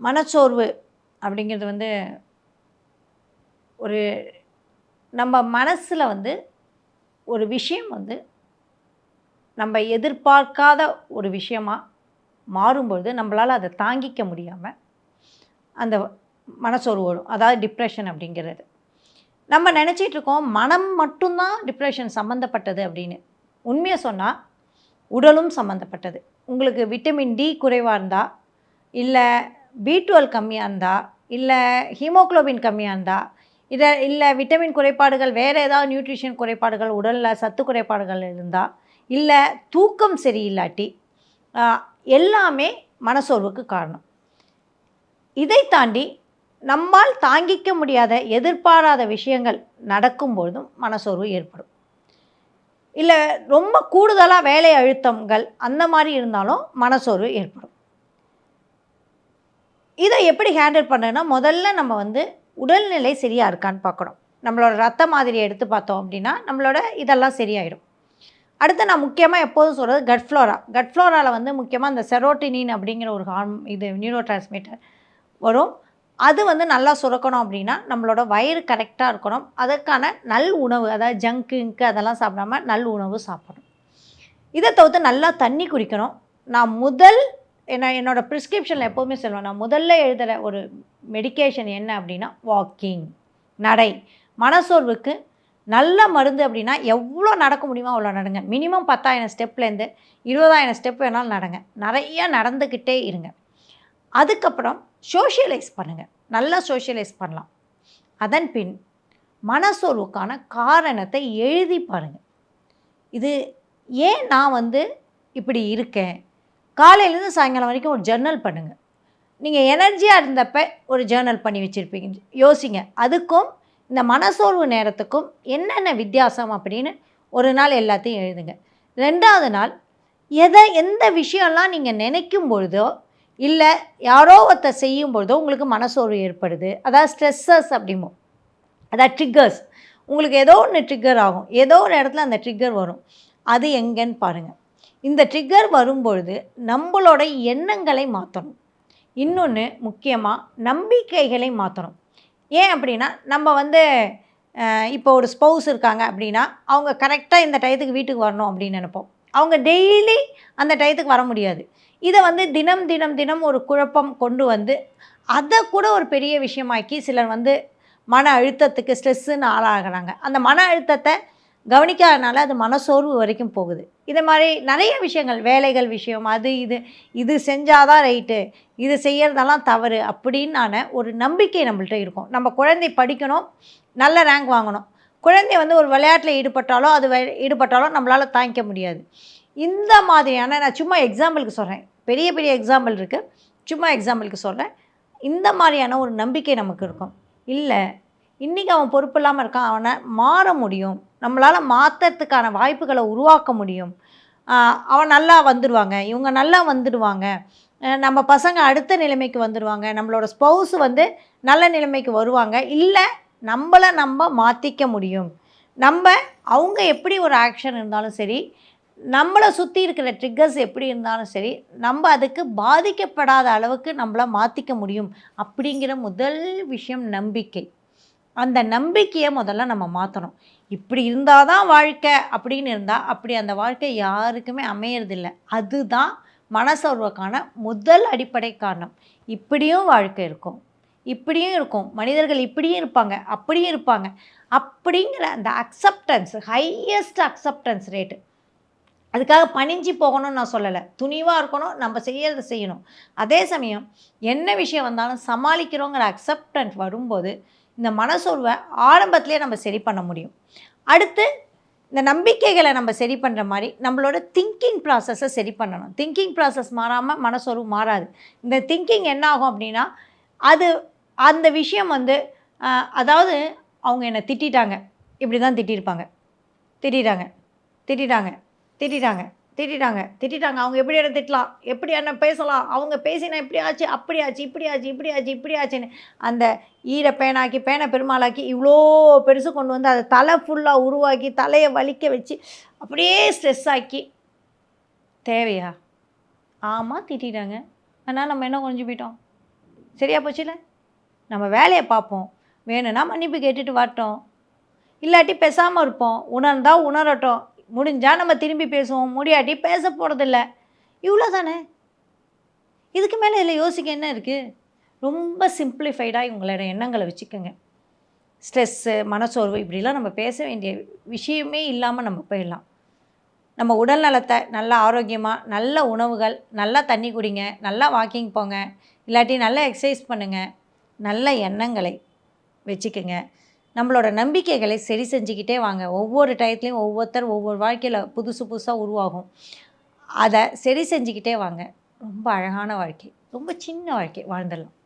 மனச்சோர்வு அப்படிங்கிறது வந்து ஒரு நம்ம மனசில் வந்து ஒரு விஷயம் வந்து நம்ம எதிர்பார்க்காத ஒரு விஷயமாக மாறும்பொழுது நம்மளால் அதை தாங்கிக்க முடியாமல் அந்த மனசோர்வு வரும். அதாவது டிப்ரெஷன் அப்படிங்கிறது. நம்ம நினச்சிட்டு இருக்கோம் மனம் மட்டும்தான் டிப்ரெஷன் சம்மந்தப்பட்டது அப்படின்னு. உண்மையை சொன்னால் உடலும் சம்மந்தப்பட்டது உங்களுக்கு விட்டமின் டி குறைவாக இருந்தால் இல்லை பி டுவெல் கம்மியாக இருந்தால் இல்லை ஹீமோகுளோபின் கம்மியாக இருந்தால் இதை இல்லை விட்டமின் குறைபாடுகள் வேறு ஏதாவது நியூட்ரிஷன் குறைபாடுகள் உடலில் சத்து குறைபாடுகள் இருந்தால் இல்லை தூக்கம் சரியில்லாட்டி எல்லாமே மனசோர்வுக்கு காரணம். இதை தாண்டி நம்மால் தாங்கிக்க முடியாத எதிர்பாராத விஷயங்கள் நடக்கும்பொழுதும் மனசோர்வு ஏற்படும். இல்லை ரொம்ப கூடுதலாக வேலை அழுத்தங்கள் அந்த மாதிரி இருந்தாலும் மனசோர்வு ஏற்படும். இதை எப்படி ஹேண்டில் பண்ணுன்னா முதல்ல நம்ம வந்து உடல்நிலை சரியாக இருக்கான்னு பார்க்கணும். நம்மளோட ரத்த மாதிரி எடுத்து பார்த்தோம் அப்படின்னா நம்மளோட இதெல்லாம் சரியாயிடும் அடுத்து நான் முக்கியமாக எப்போதும் சொல்கிறது கட் ஃப்ளோரா கட் ஃப்ளோராவில் வந்து முக்கியமாக அந்த செரோட்டினின் அப்படிங்கிற ஒரு ஹார்ம் இது நியூரோ டிரான்ஸ்மிட்டர் வரும். அது வந்து நல்லா சுரக்கணும் அப்படின்னா நம்மளோட வயிறு கரெக்டாக இருக்கணும். அதற்கான நல் உணவு அதாவது ஜங்க்குங்க்கு அதெல்லாம் சாப்பிடாம நல் உணவு சாப்பிடணும். இதை தவிர்த்து நல்லா தண்ணி குடிக்கணும். நான் முதல் என்ன என்னோட ப்ரிஸ்கிரிப்ஷனில் எப்போவுமே சொல்லுவேன் நான் முதல்ல எழுதுகிற ஒரு மெடிக்கேஷன் என்ன அப்படின்னா வாக்கிங் நடை. மனசோர்வுக்கு நல்ல மருந்து அப்படின்னா எவ்வளோ நடக்க முடியுமோ அவ்வளோ நடங்க. மினிமம் பத்தாயிரம் ஸ்டெப்லேருந்து இருபதாயிரம் ஸ்டெப் வேணாலும் நடங்க. நிறைய நடந்துக்கிட்டே இருங்க. அதுக்கப்புறம் சோஷியலைஸ் பண்ணுங்கள் நல்லா சோஷியலைஸ் பண்ணலாம். அதன் பின் மனசோர்வுக்கான காரணத்தை எழுதி பாருங்கள் இது ஏன் நான் வந்து இப்படி இருக்கேன்? காலையிலேருந்து சாயங்காலம் வரைக்கும் ஒரு ஜர்னல் பண்ணுங்கள் நீங்கள் எனர்ஜியாக இருந்தப்ப ஒரு ஜேர்னல் பண்ணி வச்சுருப்பீங்க. யோசிங்க அதுக்கும் இந்த மனசோர்வு நேரத்துக்கும் என்னென்ன வித்தியாசம் அப்படின்னு ஒரு நாள் எல்லாத்தையும் எழுதுங்க. ரெண்டாவது நாள் எதை எந்த விஷயம்லாம் நீங்கள் நினைக்கும் பொழுதோ இல்லை யாரோ ஒருத்தர் செய்யும் பொழுதோ உங்களுக்கு மனசோர்வு ஏற்படுது. அதாவது ஸ்ட்ரெஸ்ஸஸ் அப்படிமோ அதாவது ட்ரிக்கர்ஸ் உங்களுக்கு ஏதோ ஒன்று ட்ரிக்கர் ஆகும். ஏதோ ஒரு இடத்துல அந்த ட்ரிக்கர் வரும். அது எங்கேன்னு பாருங்கள் இந்த ட்ரிகர் வரும்பொழுது நம்மளோட எண்ணங்களை மாற்றணும் இன்னொன்று முக்கியமாக நம்பிக்கைகளை மாற்றணும் ஏன் அப்படின்னா நம்ம வந்து இப்போ ஒரு ஸ்பௌஸ் இருக்காங்க அப்படின்னா அவங்க கரெக்டாக இந்த டயத்துக்கு வீட்டுக்கு வரணும் அப்படின்னு நினைப்போம். அவங்க டெய்லி அந்த டயத்துக்கு வர முடியாது. இதை வந்து தினம் தினம் தினம் ஒரு குழப்பம் கொண்டு வந்து அதை கூட ஒரு பெரிய விஷயமாக்கி சிலர் வந்து மன அழுத்தத்துக்கு ஸ்ட்ரெஸ்ஸுன்னு ஆளாகிறாங்க. அந்த மன அழுத்தத்தை கவனிக்காதனால அது மனசோர்வு வரைக்கும் போகுது. இது மாதிரி நிறைய விஷயங்கள் வேலைகள் விஷயம் அது இது இது செஞ்சாதான் ரைட்டு இது செய்யறதெல்லாம் தவறு அப்படின்னான ஒரு நம்பிக்கை நம்மள்கிட்ட இருக்கும். நம்ம குழந்தை படிக்கணும் நல்ல ரேங்க் வாங்கணும். குழந்தை வந்து ஒரு விளையாட்டில் ஈடுபட்டாலோ அது வே- ஈடுபட்டாலோ நம்மளால் தாங்கிக்க முடியாது. இந்த மாதிரியான நான் சும்மா எக்ஸாம்பிளுக்கு சொல்கிறேன் பெரிய பெரிய எக்ஸாம்பிள் இருக்குது சும்மா எக்ஸாம்பிளுக்கு சொல்கிறேன் இந்த மாதிரியான ஒரு நம்பிக்கை நமக்கு இருக்கும். இல்லை இன்றைக்கி அவன் பொறுப்பு இல்லாமல் இருக்கான் அவனை மாற முடியும். நம்மளால் மாற்றுறதுக்கான வாய்ப்புகளை உருவாக்க முடியும். அவன் நல்லா வந்துடுவாங்க இவங்க நல்லா வந்துடுவாங்க நம்ம பசங்க அடுத்த நிலைமைக்கு வந்துடுவாங்க நம்மளோட ஸ்பௌஸ் வந்து நல்ல நிலைமைக்கு வருவாங்க. இல்லை நம்மளை நம்ம மாற்றிக்க முடியும். நம்ம அவங்க எப்படி ஒரு ஆக்ஷன் இருந்தாலும் சரி நம்மளை சுற்றி இருக்கிற ட்ரிக்கர்ஸ் எப்படி இருந்தாலும் சரி நம்ம அதுக்கு பாதிக்கப்படாத அளவுக்கு நம்மளை மாற்றிக்க முடியும். அப்படிங்கிற முதல் விஷயம் நம்பிக்கை. அந்த நம்பிக்கையை முதல்ல நம்ம மாற்றணும் இப்படி இருந்தால் தான் வாழ்க்கை அப்படின்னு இருந்தால் அப்படி அந்த வாழ்க்கை யாருக்குமே அமையறதில்ல. அதுதான் மனசோர்வுக்கான முதல் அடிப்படை காரணம். இப்படியும் வாழ்க்கை இருக்கும். இப்படியும் இருக்கும். மனிதர்கள் இப்படியும் இருப்பாங்க. அப்படியும் இருப்பாங்க. அப்படிங்கிற அந்த அக்செப்டன்ஸ் ஹையஸ்ட் அக்செப்டன்ஸ் ரேட்டு அதுக்காக பணிஞ்சு போகணும்னு நான் சொல்லலை. துணிவாக இருக்கணும். நம்ம செய்யறதை செய்யணும். அதே சமயம் என்ன விஷயம் வந்தாலும் சமாளிக்கிறோங்கிற அக்செப்டன்ஸ் வரும்போது இந்த மனசோர்வை ஆரம்பத்திலே நம்ம சரி பண்ண முடியும். அடுத்து இந்த நம்பிக்கைகளை நம்ம சரி பண்ணுற மாதிரி நம்மளோட திங்கிங் ப்ராசஸை சரி பண்ணணும். திங்கிங் ப்ராசஸ் மாறாமல் மனசோர்வு மாறாது. இந்த திங்கிங் என்ன ஆகும் அப்படின்னா அது அந்த விஷயம் வந்து அதாவது அவங்க என்னை திட்டிட்டாங்க. இப்படி தான் திட்டியிருப்பாங்க. திட்டிட்டாங்க. திட்டிட்டாங்க. திட்டிட்டாங்க. திட்டிட்டாங்க. திட்டிட்டாங்க. அவங்க எப்படி என்ன திட்டலாம்? எப்படி என்ன பேசலாம்? அவங்க பேசினா இப்படி ஆச்சு அப்படி ஆச்சு இப்படி ஆச்சு இப்படி ஆச்சு இப்படி ஆச்சுன்னு அந்த ஈர பேனாக்கி பேனை பெருமாளாக்கி இவ்வளோ பெருசு கொண்டு வந்து அதை தலை ஃபுல்லாக உருவாக்கி தலையை வலிக்க வச்சு அப்படியே ஸ்ட்ரெஸ் ஆக்கி. தேவையா? ஆமாம் திட்டிட்டாங்க. ஆனால் நம்ம என்ன குறைஞ்சி போயிட்டோம்? சரியா போச்சுல நம்ம வேலையை பார்ப்போம். வேணும்னா மன்னிப்பு கேட்டுட்டு வரட்டும். இல்லாட்டி பேசாமல் இருப்போம். உணர்ந்தால் உணரட்டும். முடிஞ்சால் நம்ம திரும்பி பேசுவோம் முடியாட்டி பேச போகிறதில்ல இவ்வளோ தானே இதுக்கு மேலே இதில் யோசிக்க என்ன இருக்குது ரொம்ப சிம்பிளிஃபைடாக உங்களோட எண்ணங்களை வச்சுக்கோங்க. ஸ்ட்ரெஸ்ஸு மனசோர்வு இப்படிலாம் நம்ம பேச வேண்டிய விஷயமே இல்லாமல் நம்ம போயிடலாம். நம்ம உடல் நலத்தை நல்ல ஆரோக்கியமாக நல்ல உணவுகள் நல்லா தண்ணி குடிங்க நல்லா வாக்கிங் போங்க இல்லாட்டி நல்லா எக்ஸசைஸ் பண்ணுங்கள் நல்ல எண்ணங்களை வச்சுக்கோங்க. நம்மளோட நம்பிக்கைகளை சரி செஞ்சுக்கிட்டே வாங்க. ஒவ்வொரு டயத்துலையும் ஒவ்வொருத்தர் ஒவ்வொரு வாழ்க்கையில் புதுசு புதுசாக உருவாகும். அதை சரி செஞ்சுக்கிட்டே வாங்க. ரொம்ப அழகான வாழ்க்கை. ரொம்ப சின்ன வாழ்க்கை வாழ்ந்துடலாம்.